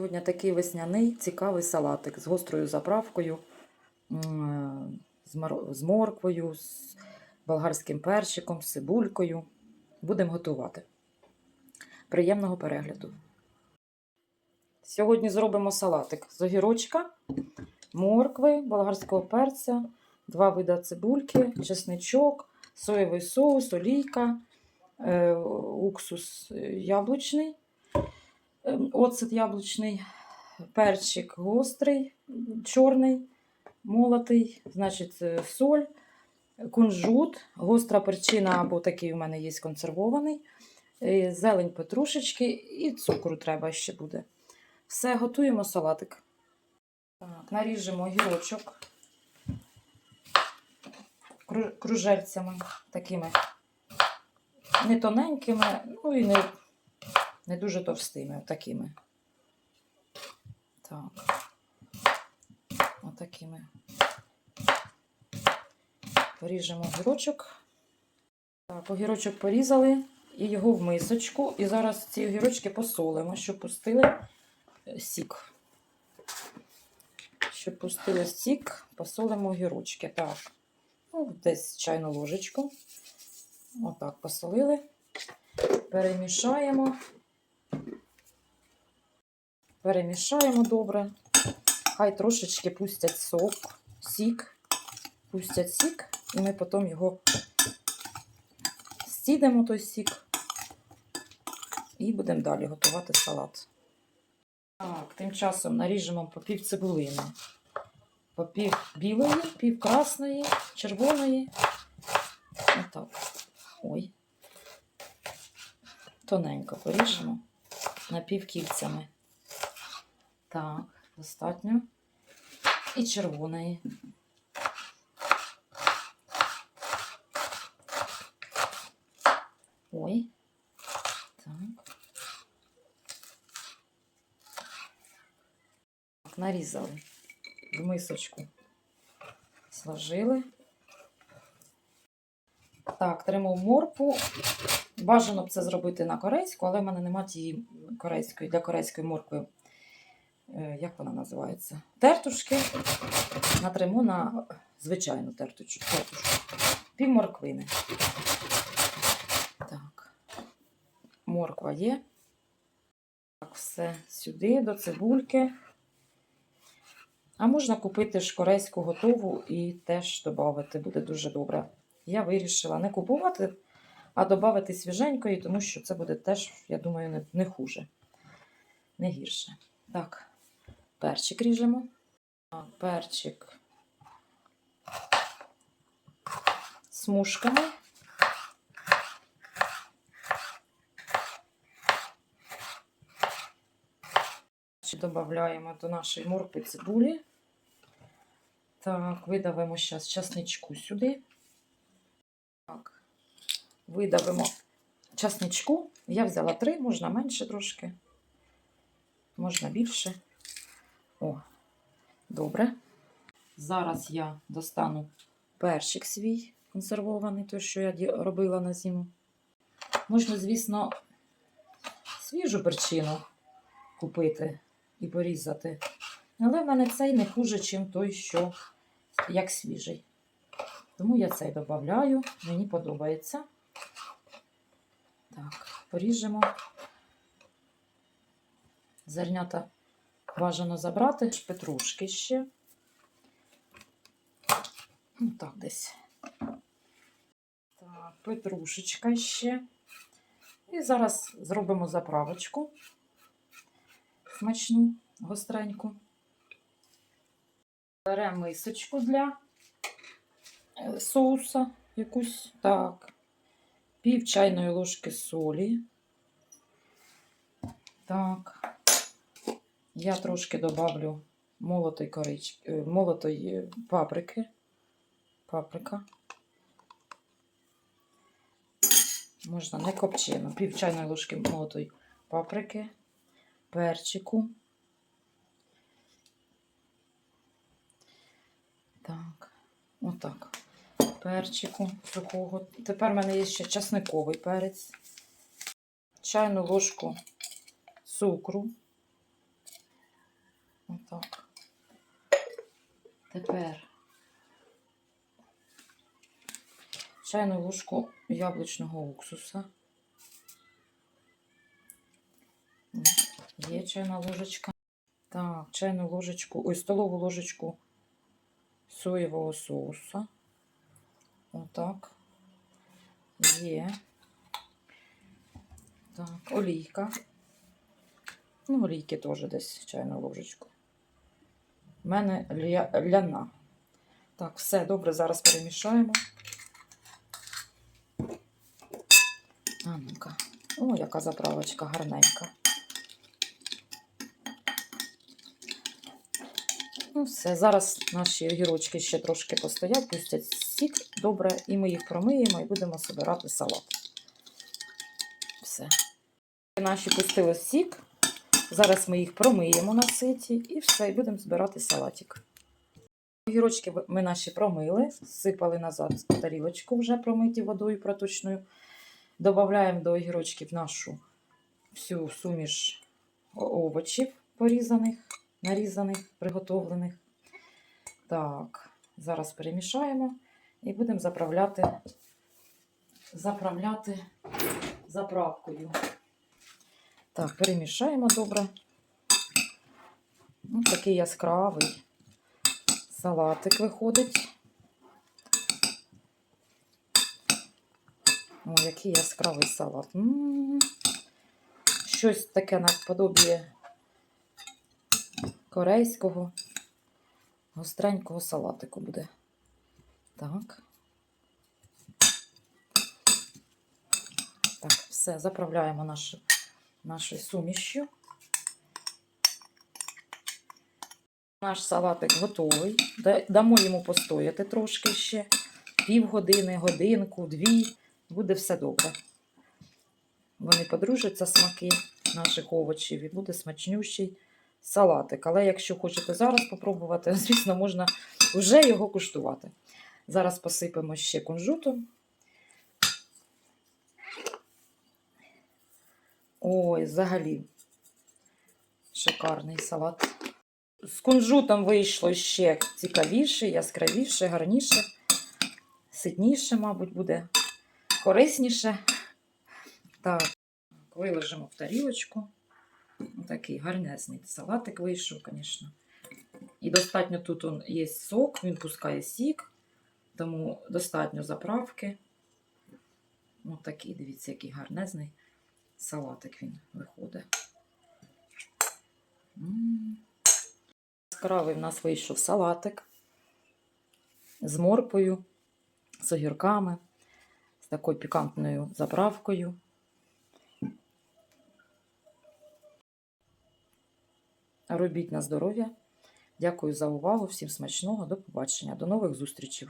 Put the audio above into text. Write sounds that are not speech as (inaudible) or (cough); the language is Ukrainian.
Сьогодні такий весняний цікавий салатик з гострою заправкою, з морквою, з болгарським перчиком, з цибулькою. Будемо готувати. Приємного перегляду. Сьогодні зробимо салатик з огірочка, моркви, болгарського перця, два вида цибульки, чесничок, соєвий соус, олійка, е, уксус е, яблучний, оцет яблучний, перчик гострий, чорний, молотий, значить, е, соль, кунжут, гостра перчина або такий у мене є консервований, е, зелень петрушечки і цукру треба ще буде. Все, готуємо салатик. Так, наріжемо огірочок кру- кружельцями такими не тоненькими, ну і не, не дуже товстими, такими. Так. Отакими. Поріжемо огірочок. Так, огірочок порізали і його в мисочку. І зараз ці огірочки посолимо, щоб пустили е, сік. Щоб пустили сік, посолимо огірочки. Так. Ну, десь чайну ложечку. Отак посолили. Перемішаємо. Перемішаємо добре. Хай трошечки пустять сок, сік. Пустять сік, і ми потім його стідемо той сік. І будемо далі готувати салат. Так, тим часом наріжемо по пів цибулини. По пів білої, пів красної, червоної. Отак. Ой. Тоненько поріжемо напівкільцями. Так, достатньо. І червоної. Ой. Так. Так, нарізали в мисочку. Сложили. Так, тремо моркву. Бажано б це зробити на корейську, але в мене немає тієї корейської, для корейської моркви. Е, Як вона називається? Тертушки. Натримо на звичайну тертушку. Пів морквини. Так. Морква є. Так, все сюди, до цибульки. А можна купити ж корейську готову і теж додати, буде дуже добре. Я вирішила не купувати, а додати свіженької, тому що це буде теж, я думаю, не хуже, не гірше. Так, перчик ріжемо. Так, Перчик смужками. Додаємо до нашої моркви цибулі. Так, видавимо зараз часничку сюди. Так, видавимо часничку. Я взяла три, можна менше трошки, можна більше. О, добре. Зараз я достану перчик свій консервований, той, що я робила на зиму. Можна, звісно, свіжу перчину купити і порізати. Але в мене цей не хуже, ніж той, що як свіжий. Тому я цей додаю, мені подобається. Так, поріжемо. Зернята бажано забрати, петрушки ще. Ну, так, десь. Так, петрушечка ще. І зараз зробимо заправочку смачну, гостреньку. Беремо мисочку для е, соуса якусь. Так. Пів чайної ложки солі. Так. Я трошки добавлю молотої корич... е, молотої паприки. Паприка. Можна не копчену. Пів чайної ложки молотої паприки, перчику. Так, отак. Перчику сухого. Тепер в мене є ще часниковий перець, чайну ложку цукру, Отак. Тепер чайну ложку яблучного уксуса. Є чайна ложечка. Так, чайну ложечку, ой, столову ложечку соєвого соуса. Отак. Є. Так, олійка. Ну, олійки теж десь чайну ложечку. У мене ля, ляна. Так, все добре, зараз перемішаємо. А ну-ка. О, яка заправочка гарненька. Ну, все, зараз наші огірочки ще трошки постоять, пустять сік добре, і ми їх промиємо і будемо збирати салат. Все. Наші пустили сік. Зараз ми їх промиємо на ситі і все, і будемо збирати салатик. Огірочки ми наші промили, сипали назад в тарілочку вже промиті водою проточною. Додаємо до огірочків нашу всю суміш овочів порізаних, нарізаних, приготовлених. Так, зараз перемішаємо і будемо заправляти, заправляти заправкою. Так, перемішаємо добре. Ось такий яскравий салатик виходить. О, який яскравий салат. М. Щось таке наподобі корейського гостренького салатику буде. Так. Так, все, заправляємо нашу, нашою сумішю. Наш салатик готовий. Дамо йому постояти трошки ще. Півгодини, годинку, дві. Буде все добре. Вони подружаться смаки наших овочів і буде смачнющий салатик. Але якщо хочете зараз попробувати, (laughs) звісно, можна вже його куштувати. Зараз посипемо ще кунжутом. Ой, взагалі шикарний салат. З кунжутом вийшло ще цікавіше, яскравіше, гарніше, ситніше, мабуть, буде корисніше. Так, виложимо в тарілочку. Такий гарнезний салатик вийшов, звісно. І достатньо тут он є сок, він пускає сік, тому достатньо заправки. Ось такий, дивіться, який гарнезний салатик він виходить. Яскравий в нас вийшов салатик з морквою, з огірками, з такою пікантною заправкою. Робіть на здоров'я. Дякую за увагу. Всім смачного. До побачення. До нових зустрічей.